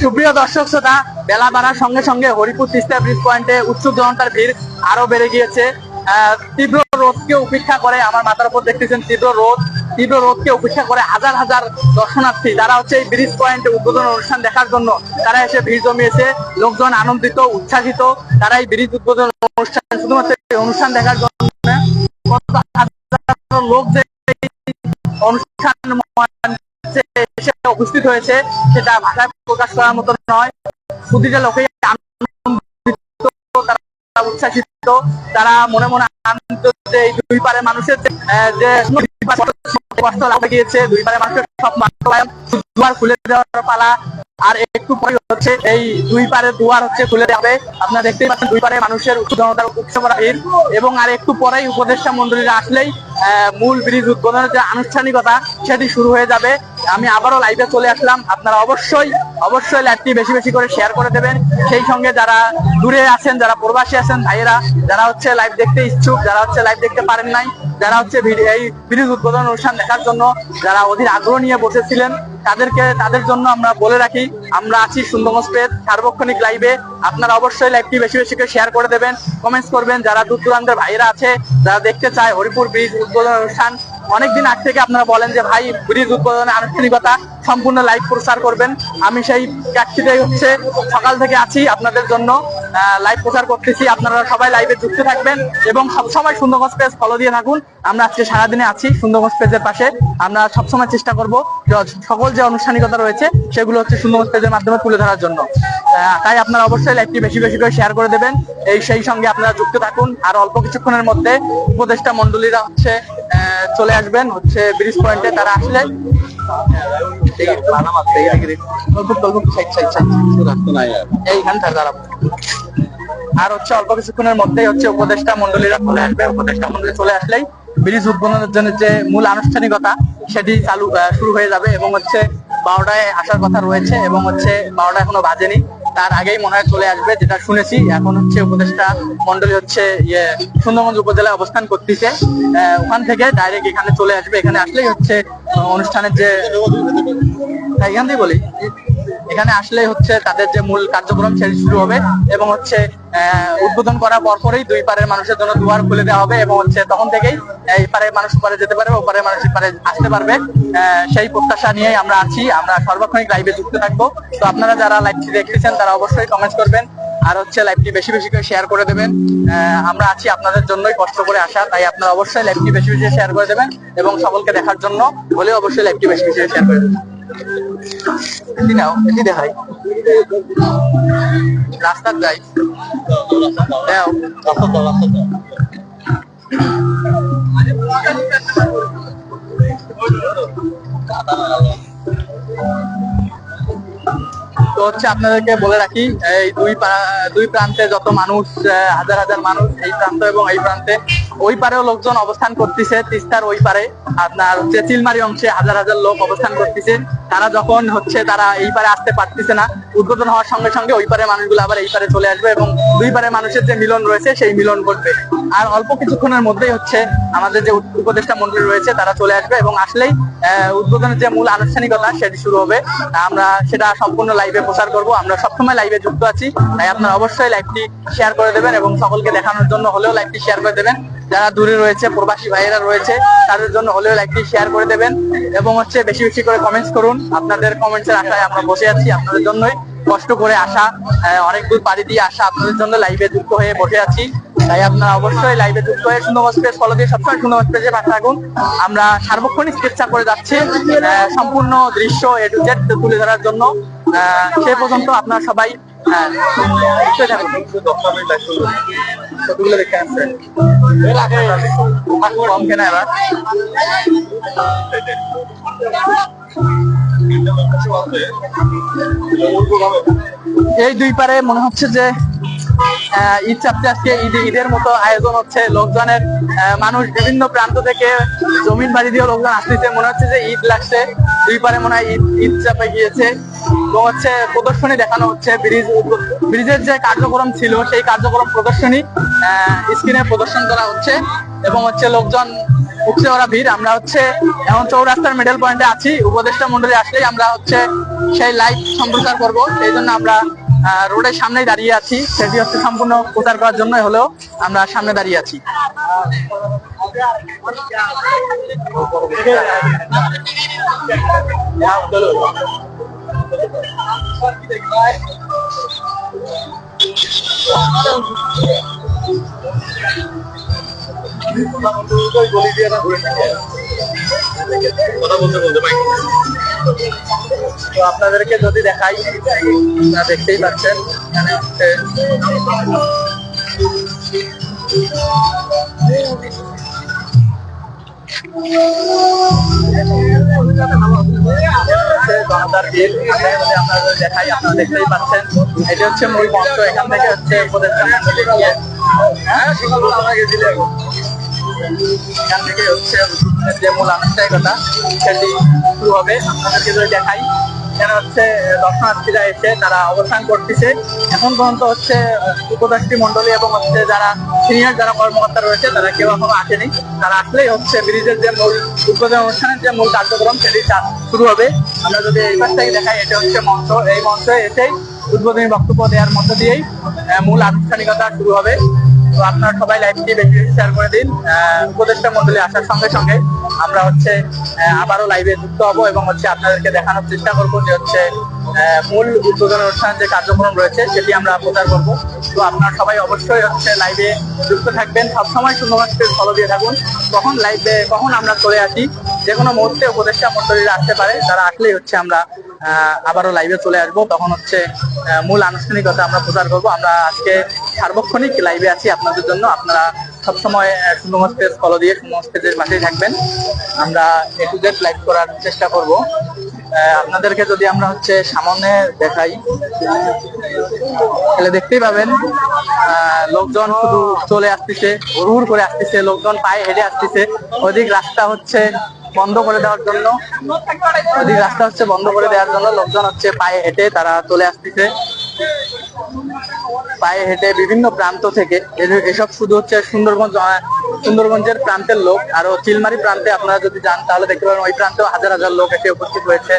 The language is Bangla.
সুপ্রিয় দর্শক শ্রোতা, বেলা বাড়ার সঙ্গে সঙ্গে হরিপুর তিস্তা ব্রিজ পয়েন্টে উৎসুক জনতার ভিড় আরও বেড়ে গিয়েছে। তীব্র রোদকে উপেক্ষা করে আমার মাথার উপর দেখতেছেন তীব্র রোদ। তীব্র রোদকে উপেক্ষা করে হাজার হাজার দর্শনার্থী, তারা হচ্ছে এই ব্রিজ পয়েন্টে উদ্বোধন অনুষ্ঠান দেখার জন্য, তারা এসে ভিড় জমিয়েছে। লোকজন আনন্দিত, উচ্ছ্বাসিত, তারা এই ব্রিজ উদ্বোধন অনুষ্ঠান, শুধুমাত্র অনুষ্ঠান দেখার জন্য লোক যে অনুষ্ঠান এসে উপস্থিত হয়েছে সেটা ভাষায় প্রকাশ করার মতো নয়। প্রতিটা আনন্দিত তারা তারা মনে মনে আনন্দিত যে দুই পারে মানুষের যে, কষ্ট গিয়েছে দুই পারে মানুষের সব দুয়ার খুলে দেওয়ার পালা। আর একটু পরে হচ্ছে এই দুই পারে দুয়ার হচ্ছে খুলে দেবে আপনারা দেখতেই পাচ্ছেন দুই পারে মানুষের উৎসবতার উৎসব এবং আর একটু পরেই উপদেষ্টা মন্ডলীরা আসলেই মূল ব্রিজ উদ্বোধনের যে আনুষ্ঠানিকতা সেটি শুরু হয়ে যাবে। আমি আবারও লাইভে চলে আসলাম। আপনারা অবশ্যই অবশ্যই লাইভটি বেশি বেশি করে শেয়ার করে দেবেন। সেই সঙ্গে যারা দূরে আছেন, যারা প্রবাসী আছেন, ভাইয়েরা, যারা হচ্ছে লাইভ দেখতে ইচ্ছুক, যারা হচ্ছে লাইভ দেখতে পারেন নাই, যারা হচ্ছে এই ব্রিজ উদ্বোধন অনুষ্ঠান দেখার জন্য, যারা অধীর আগ্রহ নিয়ে বসেছিলেন, তাদেরকে, তাদের জন্য আমরা বলে রাখি, আমরা আছি সুন্দরগঞ্জ পেজ সার্বক্ষণিক লাইভে আপনারা অবশ্যই লাইভটি বেশি বেশি করে শেয়ার করে দেবেন কমেন্টস করবেন। যারা দূর দূরান্তের ভাইয়েরা আছে, যারা দেখতে চায় হরিপুর ব্রিজ উদ্বোধন অনুষ্ঠান অনেকদিন আগ থেকে আপনারা বলেন যে ভাই ব্রিজ উৎপাদনে আনুষ্ঠানিকতা সম্পূর্ণ লাইভ প্রচার করবেন। আমি সেই প্রেক্ষিতেই হচ্ছে সকাল থেকে আছি আপনাদের জন্য। লাইভ প্রচার করতেছি। আপনারা সবাই লাইভে যুক্ত থাকবেন এবং সবসময় সুন্দরগঞ্জ পেজ ফলো দিয়ে থাকুন। আমরা আজকে সারাদিনে আছি সুন্দরগঞ্জ পেজের পাশে। আমরা সবসময় চেষ্টা করব সকল যে আনুষ্ঠানিকতা রয়েছে, সেগুলো হচ্ছে সুন্দরগঞ্জ পেজের মাধ্যমে তুলে ধরার জন্য। তাই আপনারা অবশ্যই লাইভটি বেশি বেশি করে শেয়ার করে দেবেন। এই সেই সঙ্গে আপনারা যুক্ত থাকুন। আর অল্প কিছুক্ষণের মধ্যে উপদেষ্টা মন্ডলীরা হচ্ছে চলে আসবেন। হচ্ছে ব্রিজ পয়েন্টে তারা আসলে আর হচ্ছে অল্প কিছুক্ষণের মধ্যেই হচ্ছে উপদেষ্টা মন্ডলীরা চলে আসবে। উপদেষ্টা মন্ডলী চলে আসলেই ব্রিজ উদ্বোধনের জন্য যে মূল আনুষ্ঠানিকতা, সেটি চালু শুরু হয়ে যাবে এবং হচ্ছে বারোটায় আসার কথা রয়েছে এবং হচ্ছে বারোটা এখনও বাজেনি। তার আগেই মনে হয় চলে আসবে যেটা শুনেছি। এখন হচ্ছে উপদেষ্টা মন্ডলী হচ্ছে ইয়ে সুন্দরগঞ্জ উপজেলায় অবস্থান করতেছে। ওখান থেকে ডাইরেক্ট এখানে চলে আসবে। এখানে আসলেই হচ্ছে অনুষ্ঠানের যে হ্যাঁ, এখান থেকে বলি। এখানে আসলে হচ্ছে তাদের যে মূল কার্যক্রম সেটি শুরু হবে এবং হচ্ছে উদ্বোধন করার পর পরেই দুই পারের মানুষের জন্য দুয়ার খুলে দেওয়া হবে এবং হচ্ছে তখন থেকেই এই পারের মানুষ পারে যেতে পারবে ওপারের মানুষ পারে আসতে পারবে। সেই প্রত্যাশা নিয়েই আমরা আছি। আমরা সর্বক্ষণিক লাইভে যুক্ত থাকব। তো আপনারা যারা লাইভটি দেখতেছেন, তারা অবশ্যই কমেন্ট করবেন আর হচ্ছে লাইভটি বেশি বেশি করে শেয়ার করে দেবেন। আমরা আছি আপনাদের জন্যই কষ্ট করে আসা, তাই আপনারা অবশ্যই লাইভটি বেশি বেশি শেয়ার করে দেবেন এবং সকলকে দেখার জন্য হলে অবশ্যই লাইভটি বেশি বেশি শেয়ার করে দেবেন। তো হচ্ছে আপনাদেরকে বলে রাখি, এই দুই দুই প্রান্তে যত মানুষ হাজার হাজার মানুষ এই প্রান্ত এবং এই প্রান্তে ওই পারেও লোকজন অবস্থান করতেছে, তিস্তার ওই পারে। আপনার হচ্ছে চিলমারি অংশে হাজার হাজার লোক অবস্থান করতেছে। তারা যখন হচ্ছে তারা এই পারে আসতে পারতেছে না, উদ্বোধন হওয়ার সঙ্গে সঙ্গে ওই পারে মানুষগুলো আবার এই পারে চলে আসবে এবং দুই পারে মানুষের যে মিলন রয়েছে, সেই মিলন ঘটবে। আর অল্প কিছুক্ষণের মধ্যেই হচ্ছে আমাদের যে উপদেষ্টা মন্ডলী রয়েছে, তারা চলে আসবে এবং আসলেই উদ্বোধনের যে মূল আনুষ্ঠানিকতা সেটি শুরু হবে। আমরা সেটা সম্পূর্ণ লাইভে প্রচার করব। আমরা সবসময় লাইভে যুক্ত আছি, তাই আপনারা অবশ্যই লাইভটি শেয়ার করে দেবেন এবং সকলকে দেখানোর জন্য হলেও লাইভটি শেয়ার করে দেবেন। যারা দূরে রয়েছে, প্রবাসী ভাইয়েরা রয়েছে, তাদের জন্য হলেও লাইভটি শেয়ার করে দেবেন এবং হচ্ছে বেশি বেশি করে কমেন্টস করুন। আপনাদের কমেন্টসের আশায় আমরা বসে আছি আপনাদের জন্যই। কষ্ট করে আসা অনেক দূর পাড়ি দিয়ে আসা আপনাদের জন্য লাইভে যুক্ত হয়ে বসে আছি। তাই আপনারা অবশ্যই লাইভে যুক্ত হয়ে সুন্দরগঞ্জ পেজ ফলো দিয়ে সবসময় সুন্দরগঞ্জ পেজে পাশে থাকুন। আমরা সার্বক্ষণিক চেষ্টা করে যাচ্ছি। সম্পূর্ণ দৃশ্য এ টু জেড তুলে ধরার জন্য। সে পর্যন্ত আপনারা সবাই কম কেনা এবার? এই দুই পারে মনে হচ্ছে যে ঈদ চাপতে আজকে ঈদ ঈদের মতো আয়োজন হচ্ছে। লোকজনের মানুষ বিভিন্ন প্রান্ত থেকে জমিন বাড়ি দিয়ে লোকজন আসতেছে। মনে হচ্ছে যে ঈদ লাগছে। দুই পারে মনে হয় ঈদ ঈদ চাপে গিয়েছে। এবং হচ্ছে প্রদর্শনী দেখানো হচ্ছে। ব্রিজ ব্রিজের যে কার্যক্রম ছিল, সেই কার্যক্রম প্রদর্শনী স্ক্রিনে প্রদর্শন করা হচ্ছে এবং হচ্ছে লোকজন উঠছে ওরা ভিড়। আমরা হচ্ছে এখন চৌরাস্তার মিডল পয়েন্টে আছি। উপদেষ্টা মন্ডলী আসলেই আমরা হচ্ছে সেই লাইভ সম্প্রচার করব। সেই জন্য আমরা রোডের সামনেই দাঁড়িয়ে আছি। সেটি হচ্ছে সম্পূর্ণ প্রচার করার জন্য হলেও আমরা সামনে দাঁড়িয়ে আছি। তো আপনাদেরকে যদি দেখাই আপনারা দেখতেই পাচ্ছেন এখানে হচ্ছে বিল। আপনাদের দেখাই, আপনারা দেখতেই পাচ্ছেন। এটা হচ্ছে মূল মঞ্চ এখান থেকে হচ্ছে উপদেষ্টা গিয়ে হ্যাঁ এখান থেকে হচ্ছে যে মূল আনুষ্ঠানিকতা, সেটি শুরু হবে। আপনাদেরকে যদি দেখাই এখানে হচ্ছে দর্শনার্থীরা এসে তারা অবস্থান করতেছে। এখন পর্যন্ত হচ্ছে উপদেষ্টি মন্ডলী এবং হচ্ছে যারা সিনিয়র যারা কর্মকর্তা রয়েছে, তারা কেউ এখনও আসেনি। তারা আসলেই হচ্ছে ব্রিজের যে মূল উদ্বোধন অনুষ্ঠানের যে মূল কার্যক্রম, সেটি শুরু হবে। আমরা যদি এই পাশ থেকে দেখাই, এটা হচ্ছে মঞ্চ। এই মঞ্চে এসেই উদ্বোধনী বক্তব্য দেওয়ার মধ্য দিয়েই মূল আনুষ্ঠানিকতা শুরু হবে। তো আপনারা সবাই লাইভটি বেশি বেশি শেয়ার করে দিন উপদেষ্টা মন্ডলী আসার সঙ্গে সঙ্গে আমরা হচ্ছে আবারও লাইভে যুক্ত হব এবং হচ্ছে আপনাদেরকে দেখানোর চেষ্টা করব যে হচ্ছে মূল উদ্বোধন অনুষ্ঠান যে কার্যক্রম রয়েছে সেটি আমরা প্রচার করব। তো আপনারা সবাই অবশ্যই হচ্ছে লাইভে যুক্ত থাকবেন। সবসময় শুধুমাত্র ফলো দিয়ে থাকুন। কখন লাইভে কখন আমরা চলে আসি যে কোনো মুহূর্তে উপদেষ্টা মন্ডলীরা আসতে পারে। তারা আসলেই হচ্ছে আমরা আবারও লাইভে চলে আসব। তখন হচ্ছে মূল আনুষ্ঠানিকতা আমরা প্রচার করব। আমরা আজকে সার্বক্ষণিক লাইভে আছি আপনাদের জন্য। আপনারা সবসময় শুধুমাত্র ফলো দিয়ে শুধুমাত্র পাশেই থাকবেন। আমরা এ টু জেড লাইভ করার চেষ্টা করব। আপনাদেরকে যদি আমরা হচ্ছে সামনে দেখাই, তাহলে দেখতেই পাবেন লোকজন শুধু চলে আসতেছে হুড় করে আসতেছে, লোকজন পায়ে হেঁটে আসতেছে। ওদিক রাস্তা হচ্ছে বন্ধ করে দেওয়ার জন্য। ওদিক রাস্তা হচ্ছে বন্ধ করে দেওয়ার জন্য লোকজন হচ্ছে পায়ে হেঁটে তারা চলে আসতেছে। পায়ে হেঁটে বিভিন্ন প্রান্ত থেকে এসব শুধু হচ্ছে সুন্দরগঞ্জ সুন্দরগঞ্জের প্রান্তের লোক, আরও চিলমারি প্রান্তে আপনারা যদি যান, তাহলে দেখতে পাবেন ওই প্রান্তেও হাজার হাজার লোক এসে উপস্থিত হয়েছে।